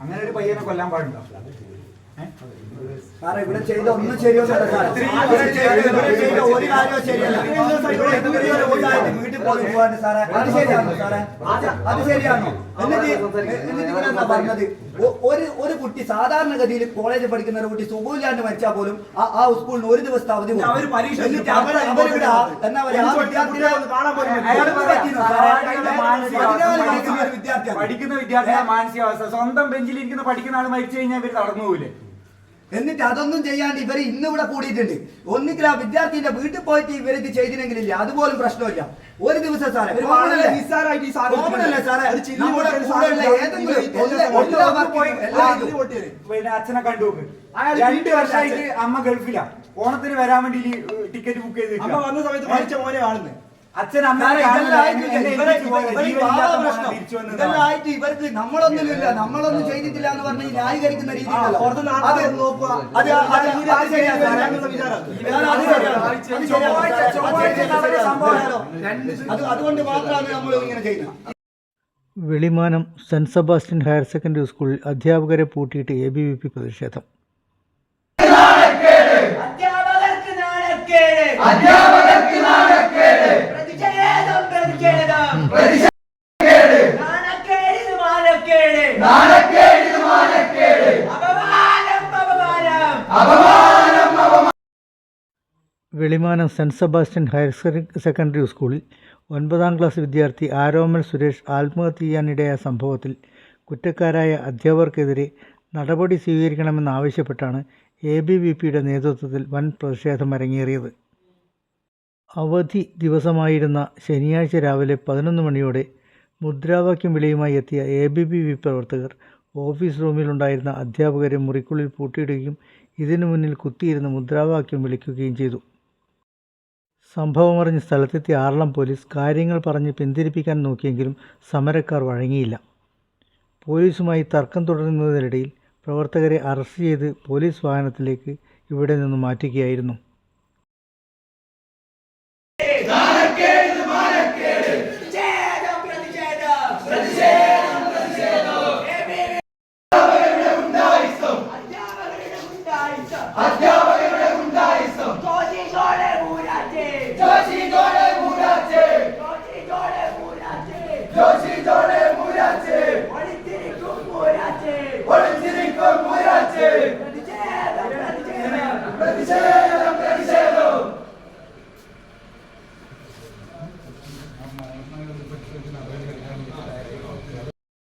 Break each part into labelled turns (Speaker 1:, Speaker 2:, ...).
Speaker 1: അങ്ങനെ ഒരു പയ്യനെ കൊല്ലാൻ പാടുണ്ടോ?
Speaker 2: സാറേ ഇവിടെ ചെയ്ത ഒന്നും ശരിയോ ഒരു കാര്യവും ശരിയല്ല. പോയി പോവാണ്ട് സാറേ. അത് ശരിയാണോ സാറേ? അത് ശരിയാണോ? എന്നിട്ട് എന്നിട്ട് ഇവരെന്താ പറഞ്ഞത്? ഒരു ഒരു കുട്ടി സാധാരണഗതിയിൽ കോളേജിൽ പഠിക്കുന്ന ഒരു കുട്ടി സുഖമില്ലാണ്ട് മരിച്ചാൽ പോലും ആ ആ സ്കൂളിന് ഒരു ദിവസത്തെ അവധി എന്നിട്ട് അവർ അവരിവിടെ എന്നാ പറയാ?
Speaker 3: പോലും
Speaker 1: പഠിക്കുന്ന വിദ്യാർത്ഥിയുടെ മാനസികാവസ്ഥ. സ്വന്തം ബെഞ്ചിലിരിക്കുന്ന പഠിക്കുന്ന ആൾ മരിച്ചു കഴിഞ്ഞാൽ ഇവർ തളർന്നു പോവില്ലേ
Speaker 2: എന്നിട്ട് അതൊന്നും ചെയ്യാണ്ട് ഇവർ ഇന്ന് ഇവിടെ കൂടിയിട്ടുണ്ട്. ഒന്നിക്കൽ ആ വിദ്യാർത്ഥിന്റെ വീട്ടിൽ പോയിട്ട് ഇവർ ഇത് ചെയ്തില്ലെങ്കിലില്ല അതുപോലും പ്രശ്നമില്ല. ഒരു ദിവസം സാറേ.
Speaker 1: പിന്നെ അച്ഛനെ കണ്ടു രണ്ടു വർഷമായിട്ട് അമ്മ ഗൾഫിലാ. ഓണത്തിന് വരാൻ വേണ്ടി ടിക്കറ്റ് ബുക്ക് ചെയ്ത്
Speaker 3: അമ്മ വന്ന സമയത്ത് മരിച്ച മോനെ കാണുന്നത്
Speaker 1: അച്ഛൻ അമ്മ
Speaker 2: സാറേ, ഇതെല്ലാം ആയിട്ട്
Speaker 1: എന്നെ
Speaker 2: ഇവരെ-
Speaker 1: ഏൽപ്പിച്ചു പോയത്.
Speaker 2: ഇവരെ- ഇവരെ
Speaker 1: ജീവനില്ലാത്ത
Speaker 2: ആ
Speaker 1: മോനെ
Speaker 2: പ്രശ്നം.
Speaker 1: തിരിച്ചു വന്നതാണ്.
Speaker 2: ഇതെല്ലാം ആയിട്ട് ഇവർക്ക് നമ്മളൊന്നുമില്ല. നമ്മളൊന്നും ചെയ്തിട്ടില്ല എന്ന് പറഞ്ഞ് ന്യായീകരിക്കുന്ന
Speaker 1: നടന്ന
Speaker 2: അതുകൊണ്ട് മാത്രമാണ് നമ്മൾ ഇങ്ങനെ ചെയ്യുന്നത്.
Speaker 4: Velimanam saint Sebastian higher secondary സ്കൂളിൽ അധ്യാപകരെ പൂട്ടിയിട്ട് എ ബി വി പി പ്രതിഷേധം.
Speaker 5: അധ്യാപകർക്ക് നാണക്കേട്. അധ്യാപകർക്ക് നാണക്കേട്.
Speaker 4: Velimanam saint Sebastian higher secondary സ്കൂളിൽ ഒൻപതാം ക്ലാസ് വിദ്യാർത്ഥി ആരോമൽ സുരേഷ് ആത്മഹത്യ ചെയ്യാനിടയായ സംഭവത്തിൽ കുറ്റക്കാരായ അധ്യാപകർക്കെതിരെ നടപടി സ്വീകരിക്കണമെന്നാവശ്യപ്പെട്ടാണ് എ ബി വി പിയുടെ നേതൃത്വത്തിൽ വൻ പ്രതിഷേധം അരങ്ങേറിയത്. അവധി ദിവസമായിരുന്ന ശനിയാഴ്ച രാവിലെ പതിനൊന്ന് മണിയോടെ മുദ്രാവാക്യം വിളിയുമായി എത്തിയ എ ബി വി പി പ്രവർത്തകർ ഓഫീസ് റൂമിലുണ്ടായിരുന്ന അധ്യാപകരെ മുറിക്കുള്ളിൽ പൂട്ടിയിടുകയും ഇതിനു മുന്നിൽ കുത്തിയിരുന്ന് മുദ്രാവാക്യം വിളിക്കുകയും ചെയ്തു. സംഭവമറിഞ്ഞ് സ്ഥലത്തെത്തിയ ആറളം പോലീസ് കാര്യങ്ങൾ പറഞ്ഞ് പിന്തിരിപ്പിക്കാൻ നോക്കിയെങ്കിലും സമരക്കാർ വഴങ്ങിയില്ല. പോലീസുമായി തർക്കം തുടരുന്നതിനിടയിൽ പ്രവർത്തകരെ അറസ്റ്റ് ചെയ്ത് പോലീസ് വാഹനത്തിലേക്ക് ഇവിടെ നിന്ന് മാറ്റുകയായിരുന്നു
Speaker 5: പ്രതിഷേധം പ്രതിഷേധം പ്രതിഷേധം പ്രതിഷേധം അധ്യാപകരുടെ ഉണ്ടായിസം അധ്യാപകരുടെ ഉണ്ടായിസം ജോഷിഗോളെ മൂരാച്ചേ ജോഷിഗോളെ മൂരാച്ചേ ജോഷിഗോളെ മൂരാച്ചേ ജോഷിഗോളെ മൂരാച്ചേ ഒളിച്ചിരിക്കും മൂരാച്ചേ ഒളിച്ചിരിക്കും മൂരാച്ചേ പ്രതിഷേധം പ്രതിഷേധം പ്രതിഷേധം പ്രതിഷേധം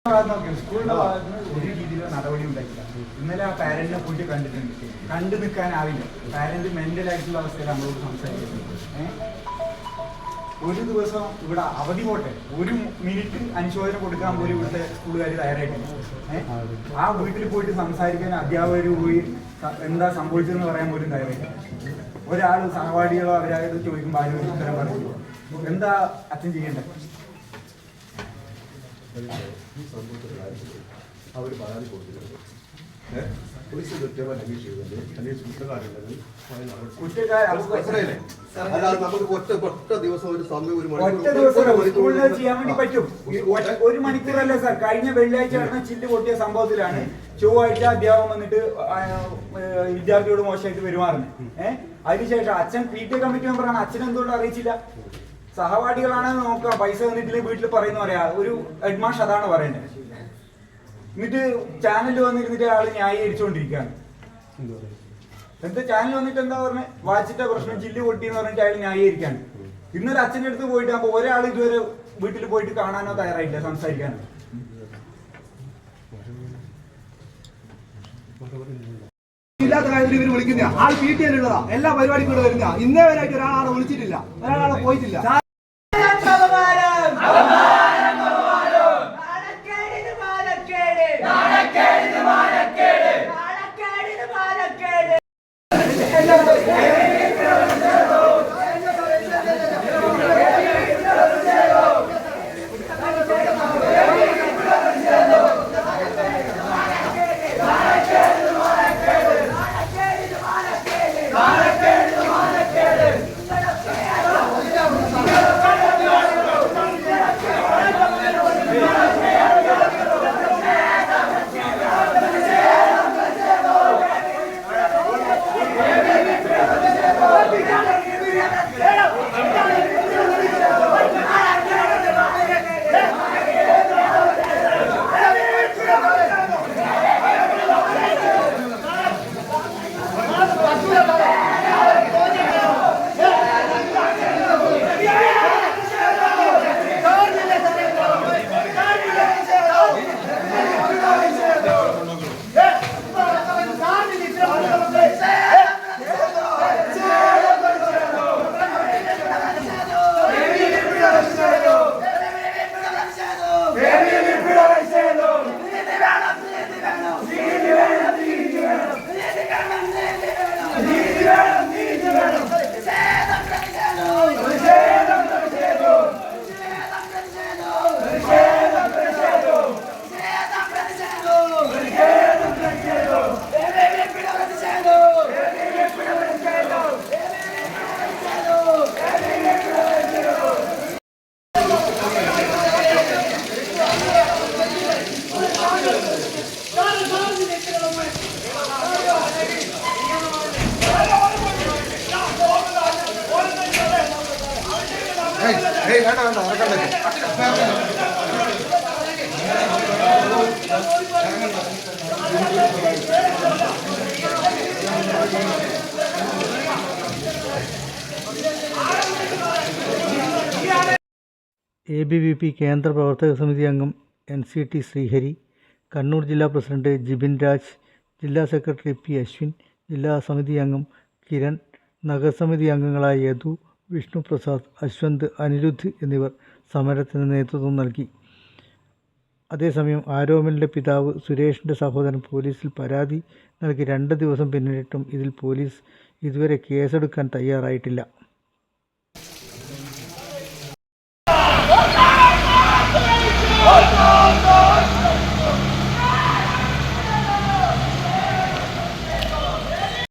Speaker 1: സ്കൂളിന്റെ ഭാഗത്ത് നിന്ന് ഒരു രീതിയിലുള്ള നടപടി ഉണ്ടായില്ല ഇന്നലെ ആ പാരന്റിനെ പോയിട്ട് കണ്ടിട്ടുണ്ട്. കണ്ടു നിൽക്കാനാവില്ല. പാരന്റ് മെന്റൽ ആയിട്ടുള്ള അവസ്ഥയിൽ നമ്മളോട് സംസാരിക്കുന്നത്. ഒരു ദിവസം ഇവിടെ അവധി പോട്ടെ. ഒരു മിനിറ്റ് അനുശോചനം കൊടുക്കാൻ പോലും ഇവിടുത്തെ സ്കൂളുകാർ തയ്യാറായിട്ടില്ല. ആ വീട്ടിൽ പോയിട്ട് സംസാരിക്കാൻ അധ്യാപകർ പോയി എന്താ സംഭവിച്ചതെന്ന് പറയാൻ പോലും തയ്യാറായില്ല ഒരാൾ സഹപാഠികളോ അവരായത് ചോദിക്കുമ്പോൾ ആരും ഉത്തരം പറയില്ല എന്താ അച്ഛൻ ചെയ്യേണ്ടത്?
Speaker 6: അവർ പരാതി കൊടുത്തിട്ടുണ്ട്? പോലീസ് കൃത്യമായി അന്വേഷിക്കുന്നുണ്ട് അന്വേഷിച്ച് കുറ്റക്കാരുണ്ടെങ്കിൽ ഫൈൻ നടപടി.
Speaker 1: കുറ്റക്കാർ
Speaker 6: മനസ്സിലായില്ലേ? അല്ലാതെ നമുക്ക് ഒറ്റ ഒറ്റ ദിവസം ഒരു സമയം ഒരു മണിക്കൂർ- ഒരു
Speaker 1: ചെയ്യാൻ വേണ്ടി പറ്റും ഒരു മണിക്കൂറല്ല സാർ കഴിഞ്ഞ വെള്ളിയാഴ്ച നടന്ന ചില്ല് പൊട്ടിയ സംഭവത്തിലാണ് ചൊവ്വാഴ്ച അധ്യാപകം വന്നിട്ട് വിദ്യാർത്ഥിയോട് മോശമായിട്ട് പെരുമാറുന്നത് ഏഹ് അതിനുശേഷം അച്ഛൻ പി ടി എ കമ്മിറ്റി മെമ്പറാണ് അച്ഛൻ എന്തുകൊണ്ട് അറിയിച്ചില്ല സഹപാഠികളാണെന്ന് നോക്കുക. പൈസ തന്നിട്ടില്ലേ വീട്ടിൽ പറയുന്ന പറയാ. ഒരു ഹെഡ്മാഷ് അതാണ് പറയുന്നത് എന്നിട്ട് ചാനലിൽ വന്നിരുന്നിട്ട് ആൾ ന്യായീകരിച്ചുകൊണ്ടിരിക്കുകയാണ് എന്താ ചാനൽ വന്നിട്ട് എന്താ പറഞ്ഞത് വാച്ചിട്ട പ്രശ്നം ചില്ല് പൊട്ടി എന്ന് പറഞ്ഞിട്ട് അയാൾ ന്യായീകരിക്കാണ്. ഇന്നൊരു അച്ഛന്റെ അടുത്ത് പോയിട്ട് അപ്പൊ ഒരാൾ ഇതുവരെ വീട്ടിൽ പോയിട്ട് കാണാനോ തയ്യാറായില്ല സംസാരിക്കാനോ
Speaker 3: ഇല്ലാത്ത കാര്യത്തിൽ ഇവർ വിളിക്കുന്ന ആൾ പി ടി ഉള്ളതാ എല്ലാ പരിപാടിക്കും വരുന്ന ഇന്നേ വരെയായിട്ട് ഒരാളാണ് വിളിച്ചിട്ടില്ല. ഒരാളാണ് പോയിട്ടില്ല.
Speaker 6: Yeah.
Speaker 4: A B V P കേന്ദ്ര പ്രവർത്തക സമിതി അംഗം N C T Srihari Kannur ജില്ലാ പ്രസിഡന്റ് ജിബിൻ രാജ് ജില്ലാ സെക്രട്ടറി പി അശ്വിൻ ജില്ലാ സമിതി അംഗം കിരൺ നഗരസമിതി അംഗങ്ങളായ യദു വിഷ്ണു പ്രസാദ് അശ്വന്ത് അനിരുദ്ധ് എന്നിവർ സമരത്തിന് നേതൃത്വം നൽകി. അതേസമയം ആരോമലിന്റെ പിതാവ് സുരേഷിന്റെ സഹോദരൻ പോലീസിൽ പരാതി നൽകി. രണ്ട് ദിവസം പിന്നിട്ടിട്ടും ഇതിൽ പോലീസ് ഇതുവരെ കേസെടുക്കാൻ തയ്യാറായിട്ടില്ല.